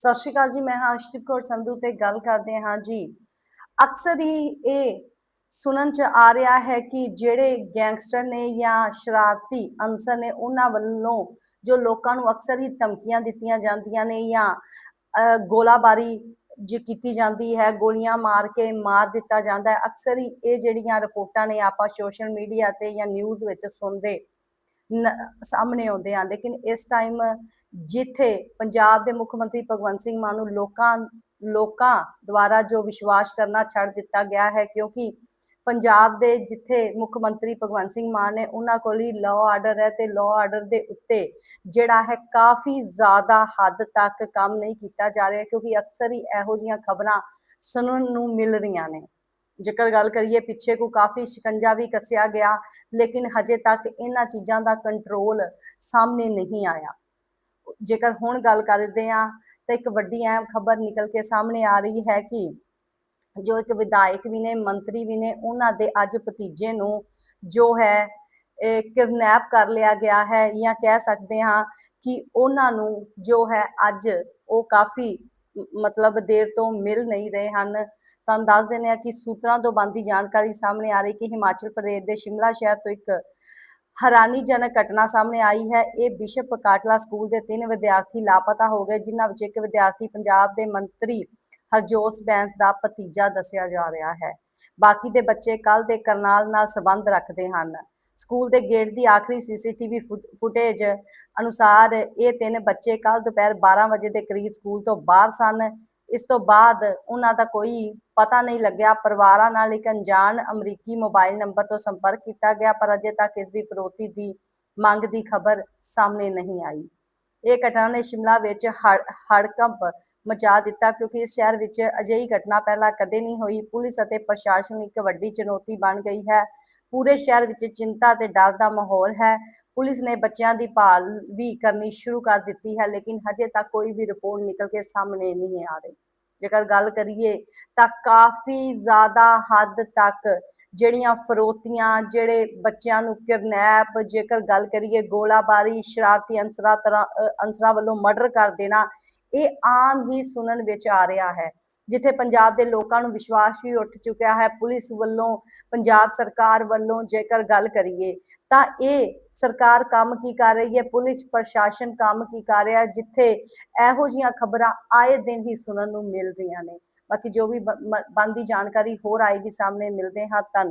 ਸਤਿ ਸ਼੍ਰੀ ਅਕਾਲ ਜੀ, ਮੈਂ ਹਾਂ ਅਰਸ਼ਦੀਪ ਕੌਰ ਸੰਧੂ ਤੇ ਗੱਲ ਕਰਦੇ ਹਾਂ ਜੀ। ਅਕਸਰ ਹੀ ਇਹ ਸੁਣਨ ਚ ਆ ਰਿਹਾ ਹੈ ਕਿ ਜਿਹੜੇ ਗੈਂਗਸਟਰ ਨੇ ਜਾਂ ਸ਼ਰਾਰਤੀ ਅਨਸਰ ਨੇ, ਉਹਨਾਂ ਵੱਲੋਂ ਜੋ ਲੋਕਾਂ ਨੂੰ ਅਕਸਰ ਹੀ ਧਮਕੀਆਂ ਦਿੱਤੀਆਂ ਜਾਂਦੀਆਂ ਨੇ ਜਾਂ ਗੋਲਾਬਾਰੀ ਜੇ ਕੀਤੀ ਜਾਂਦੀ ਹੈ, ਗੋਲੀਆਂ ਮਾਰ ਕੇ ਮਾਰ ਦਿੱਤਾ ਜਾਂਦਾ ਹੈ। ਅਕਸਰ ਹੀ ਇਹ ਜਿਹੜੀਆਂ ਰਿਪੋਰਟਾਂ ਨੇ ਆਪਾਂ ਸੋਸ਼ਲ ਮੀਡੀਆ ਤੇ ਜਾਂ ਨਿਊਜ਼ ਵਿੱਚ ਸੁਣਦੇ ਸਾਹਮਣੇ ਆਉਂਦੇ ਆ। ਲੇਕਿਨ ਇਸ ਟਾਈਮ ਜਿੱਥੇ ਪੰਜਾਬ ਦੇ ਮੁੱਖ ਮੰਤਰੀ ਭਗਵੰਤ ਸਿੰਘ ਮਾਨ ਨੂੰ ਲੋਕਾਂ ਲੋਕਾਂ ਦੁਆਰਾ ਜੋ ਵਿਸ਼ਵਾਸ ਕਰਨਾ ਛੱਡ ਦਿੱਤਾ ਗਿਆ ਹੈ, ਕਿਉਂਕਿ ਪੰਜਾਬ ਦੇ ਜਿੱਥੇ ਮੁੱਖ ਮੰਤਰੀ ਭਗਵੰਤ ਸਿੰਘ ਮਾਨ ਨੇ, ਉਹਨਾਂ ਕੋਲ ਹੀ ਲਾਅ ਆਰਡਰ ਹੈ ਤੇ ਲਾਅ ਆਰਡਰ ਦੇ ਉੱਤੇ ਜਿਹੜਾ ਹੈ ਕਾਫੀ ਜ਼ਿਆਦਾ ਹੱਦ ਤੱਕ ਕੰਮ ਨਹੀਂ ਕੀਤਾ ਜਾ ਰਿਹਾ, ਕਿਉਂਕਿ ਅਕਸਰ ਹੀ ਇਹੋ ਜਿਹੀਆਂ ਖਬਰਾਂ ਸੁਣਨ ਨੂੰ ਮਿਲ ਰਹੀਆਂ ਨੇ। ਜੇਕਰ ਗੱਲ ਕਰੀਏ ਪਿੱਛੇ ਕੋ ਕਾਫੀ ਸ਼ਿਕੰਜਾ ਵੀ ਕੱਸਿਆ ਗਿਆ, ਲੇਕਿਨ ਹਜੇ ਤੱਕ ਇਹਨਾਂ ਚੀਜ਼ਾਂ ਦਾ ਕੰਟਰੋਲ ਸਾਹਮਣੇ ਨਹੀਂ ਆਇਆ। ਜੇਕਰ ਹੁਣ ਗੱਲ ਕਰਦੇ ਹਾਂ, ਤਾਂ ਇੱਕ ਵੱਡੀ ਅਹਿਮ ਖਬਰ ਨਿਕਲ ਕੇ ਸਾਹਮਣੇ ਆ ਰਹੀ ਹੈ ਕਿ ਜੋ ਇੱਕ ਵਿਧਾਇਕ ਵੀ ਨੇ, ਮੰਤਰੀ ਵੀ ਨੇ, ਉਹਨਾਂ ਦੇ ਅੱਜ ਭਤੀਜੇ ਨੂੰ ਜੋ ਹੈ ਕਿਡਨੈਪ ਕਰ ਲਿਆ ਗਿਆ ਹੈ ਜਾਂ ਕਹਿ ਸਕਦੇ ਹਾਂ ਕਿ ਉਹਨਾਂ ਨੂੰ ਜੋ ਹੈ ਅੱਜ ਉਹ ਕਾਫੀ ਮਤਲਬ ਦੇਰ ਤੋਂ ਮਿਲ ਨਹੀਂ ਰਹੇ ਹਨ। ਤੁਹਾਨੂੰ ਦੱਸ ਦਿੰਦੇ ਹਾਂ ਕਿ ਸੂਤਰਾਂ ਤੋਂ ਬੰਦੀ ਜਾਣਕਾਰੀ ਸਾਹਮਣੇ ਆ ਰਹੀ ਕਿ ਹਿਮਾਚਲ ਪ੍ਰਦੇਸ਼ ਦੇ ਸ਼ਿਮਲਾ ਸ਼ਹਿਰ ਤੋਂ ਇੱਕ ਹੈਰਾਨੀਜਨਕ ਘਟਨਾ ਸਾਹਮਣੇ ਆਈ ਹੈ। ਇਹ ਬਿਸ਼ਪ ਕਾਟਲਾ ਸਕੂਲ ਦੇ ਤਿੰਨ ਵਿਦਿਆਰਥੀ ਲਾਪਤਾ ਹੋ ਗਏ, ਜਿਨ੍ਹਾਂ ਵਿੱਚ ਇੱਕ ਵਿਦਿਆਰਥੀ ਪੰਜਾਬ ਦੇ ਮੰਤਰੀ ਹਰਜੋਸ ਬੈਂਸ ਦਾ ਭਤੀਜਾ ਦੱਸਿਆ ਜਾ ਰਿਹਾ ਹੈ। ਬਾਕੀ ਦੇ ਬੱਚੇ ਕੱਲ ਦੇ ਕਰਨਾਲ ਨਾਲ ਸੰਬੰਧ ਰੱਖਦੇ ਹਨ। ਸਕੂਲ ਦੇ ਗੇਟ ਦੀ ਆਖਰੀ ਸੀਸੀਟੀਵੀ ਫੁਟੇਜ ਅਨੁਸਾਰ ਇਹ ਤਿੰਨ ਬੱਚੇ ਕੱਲ ਦੁਪਹਿਰ 12 ਵਜੇ ਦੇ ਕਰੀਬ ਸਕੂਲ ਤੋਂ ਬਾਹਰ ਸਨ। ਇਸ ਤੋਂ ਬਾਅਦ ਉਹਨਾਂ ਦਾ ਕੋਈ ਪਤਾ ਨਹੀਂ ਲੱਗਿਆ। ਪਰਿਵਾਰਾਂ ਨਾਲ ਇੱਕ ਅਣਜਾਣ ਅਮਰੀਕੀ ਮੋਬਾਈਲ ਨੰਬਰ ਤੋਂ ਸੰਪਰਕ ਕੀਤਾ ਗਿਆ, ਪਰ ਅਜੇ ਤੱਕ ਇਸ ਦੀ ਫਰੋਤੀ ਦੀ ਮੰਗ ਦੀ ਖਬਰ ਸਾਹਮਣੇ ਨਹੀਂ ਆਈ। ਇਹ ਘਟਨਾ ਨੇ ਸ਼ਿਮਲਾ ਵਿੱਚ ਹੜ- ਹੜਕੰਪ ਮਚਾ ਦਿੱਤਾ ਕਿਉਂਕਿ ਇਸ ਸ਼ਹਿਰ ਵਿੱਚ ਅਜਿਹੀ ਘਟਨਾ ਪਹਿਲਾਂ ਕਦੇ ਨਹੀਂ ਹੋਈ। ਪੁਲਿਸ ਅਤੇ ਪ੍ਰਸ਼ਾਸਨ ਇੱਕ ਵੱਡੀ ਚੁਣੌਤੀ ਬਣ ਗਈ ਹੈ। ਪੂਰੇ ਸ਼ਹਿਰ ਵਿੱਚ ਚਿੰਤਾ ਤੇ ਡਰ ਦਾ ਮਾਹੌਲ ਹੈ। ਪੁਲਿਸ ਨੇ ਬੱਚਿਆਂ ਦੀ ਭਾਲ ਵੀ ਕਰਨੀ ਸ਼ੁਰੂ ਕਰ ਦਿੱਤੀ ਹੈ, ਲੇਕਿਨ ਹਜੇ ਤੱਕ ਕੋਈ ਵੀ ਰਿਪੋਰਟ ਨਿਕਲ ਕੇ ਸਾਹਮਣੇ ਨਹੀਂ ਆ ਰਹੀ। ਜੇਕਰ ਗੱਲ ਕਰੀਏ ਤਾਂ ਕਾਫੀ ਜ਼ਿਆਦਾ ਹੱਦ ਤੱਕ ਜਿਹੜੀਆਂ ਫਰੋਤੀਆਂ, ਜਿਹੜੇ ਬੱਚਿਆਂ ਨੂੰ ਕਿਡਨੈਪ, ਜੇਕਰ ਗੱਲ ਕਰੀਏ ਗੋਲਾਬਾਰੀ, ਸ਼ਰਾਰਤੀ ਅਨਸਰਾਂ ਤਰ੍ਹਾਂ ਅਨਸਰਾਂ ਵੱਲੋਂ ਮਰਡਰ ਕਰ ਦੇਣਾ, ਇਹ ਆਮ ਹੀ ਸੁਣਨ ਵਿੱਚ ਆ ਰਿਹਾ ਹੈ। ਜਿੱਥੇ ਪੰਜਾਬ ਦੇ ਲੋਕਾਂ ਨੂੰ ਵਿਸ਼ਵਾਸ ਵੀ ਉੱਠ ਚੁੱਕਿਆ ਹੈ, ਪੁਲਿਸ ਵੱਲੋਂ, ਪੰਜਾਬ ਸਰਕਾਰ ਵੱਲੋਂ ਜੇਕਰ ਗੱਲ ਕਰੀਏ, ਤਾਂ ਇਹ ਸਰਕਾਰ ਕੰਮ ਕੀ ਕਰ ਰਹੀ ਹੈ, ਪੁਲਿਸ ਪ੍ਰਸ਼ਾਸਨ ਕੰਮ ਕੀ ਕਰ ਰਿਹਾ ਜਿੱਥੇ ਇਹੋ ਜੀਆਂ ਖਬਰਾਂ ਆਏ ਦਿਨ ਹੀ ਸੁਣਨ ਨੂੰ ਮਿਲ ਰਹੀਆਂ ਨੇ। ਬਾਕੀ ਜੋ ਵੀ ਬ- ਬਣਦੀ ਜਾਣਕਾਰੀ ਹੋਰ ਆਏਗੀ, ਸਾਹਮਣੇ ਮਿਲਦੇ ਹਾਂ, ਧੰਨ।